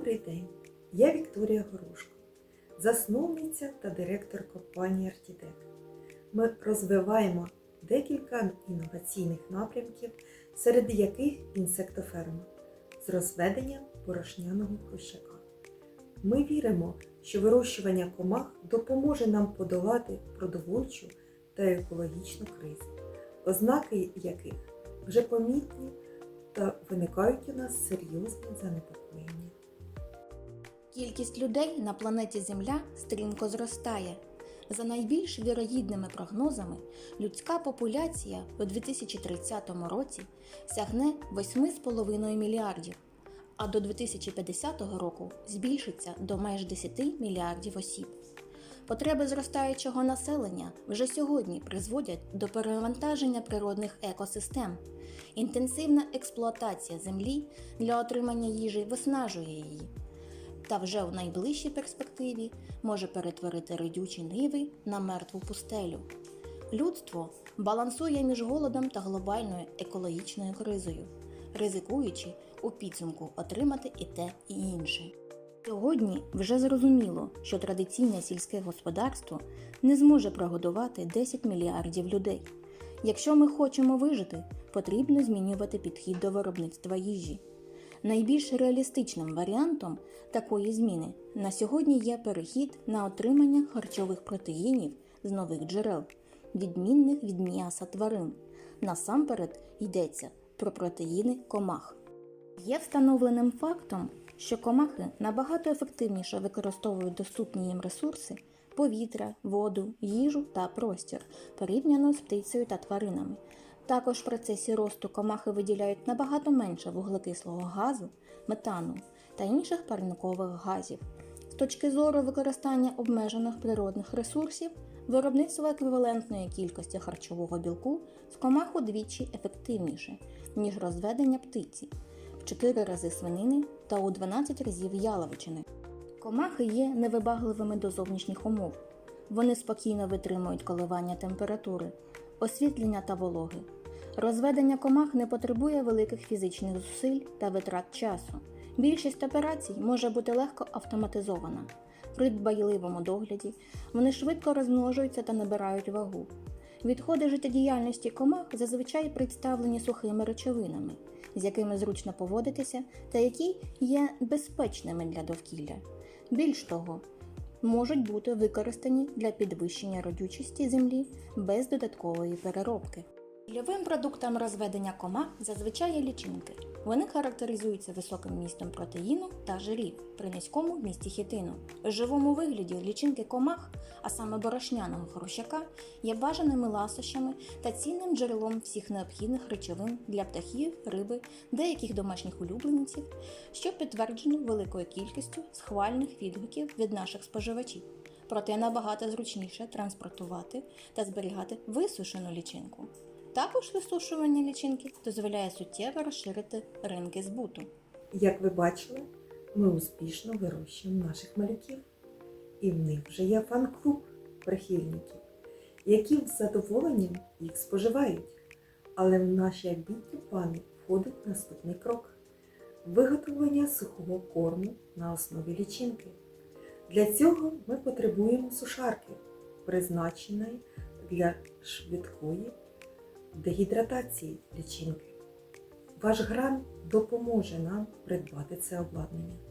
Добрий день! Я Вікторія Горошко, засновниця та директор компанії Артідек. Ми розвиваємо декілька інноваційних напрямків, серед яких інсектоферма з розведенням порошняного хрущака. Ми віримо, що вирощування комах допоможе нам подолати продовольчу та екологічну кризи, ознаки яких вже помітні та виникають у нас серйозні занепокоєння. Кількість людей на планеті Земля стрімко зростає. За найбільш вірогідними прогнозами, людська популяція у 2030 році сягне 8,5 мільярдів, а до 2050 року збільшиться до майже 10 мільярдів осіб. Потреби зростаючого населення вже сьогодні призводять до перевантаження природних екосистем. Інтенсивна експлуатація землі для отримання їжі виснажує її та вже у найближчій перспективі може перетворити родючі ниви на мертву пустелю. Людство балансує між голодом та глобальною екологічною кризою, ризикуючи у підсумку отримати і те, і інше. Сьогодні вже зрозуміло, що традиційне сільське господарство не зможе прогодувати 10 мільярдів людей. Якщо ми хочемо вижити, потрібно змінювати підхід до виробництва їжі. Найбільш реалістичним варіантом такої зміни на сьогодні є перехід на отримання харчових протеїнів з нових джерел, відмінних від м'яса тварин. Насамперед йдеться про протеїни комах. Є встановленим фактом, що комахи набагато ефективніше використовують доступні їм ресурси повітря, воду, їжу та простір порівняно з птицею та тваринами. Також в процесі росту комахи виділяють набагато менше вуглекислого газу, метану та інших парникових газів. З точки зору використання обмежених природних ресурсів, виробництво еквівалентної кількості харчового білку з комах удвічі ефективніше, ніж розведення птиці, в 4 рази свинини та у 12 разів яловичини. Комахи є невибагливими до зовнішніх умов. Вони спокійно витримують коливання температури, освітлення та вологи. Розведення комах не потребує великих фізичних зусиль та витрат часу. Більшість операцій може бути легко автоматизована. При дбайливому догляді вони швидко розмножуються та набирають вагу. Відходи життєдіяльності комах зазвичай представлені сухими речовинами, з якими зручно поводитися та які є безпечними для довкілля. Більш того, можуть бути використані для підвищення родючості землі без додаткової переробки. Цільовим продуктом розведення комах зазвичай є лічинки. Вони характеризуються високим містом протеїну та жирів при низькому вмісті хітину. В живому вигляді лічинки комах, а саме борошняного хрущака, є бажаними ласощами та цінним джерелом всіх необхідних речовин для птахів, риби, деяких домашніх улюбленців, що підтверджено великою кількістю схвальних відгуків від наших споживачів. Проте набагато зручніше транспортувати та зберігати висушену лічинку. Також висушування лічинки дозволяє суттєво розширити ринки збуту. Як ви бачили, ми успішно вирощуємо наших малюків, і в них вже є фан-клуб прихильників, які з задоволенням їх споживають. Але в наші амбітні плани входить наступний крок виготовлення сухого корму на основі лічинки. Для цього ми потребуємо сушарки, призначеної для швидкої дегідратації лічинки. Ваш грант допоможе нам придбати це обладнання.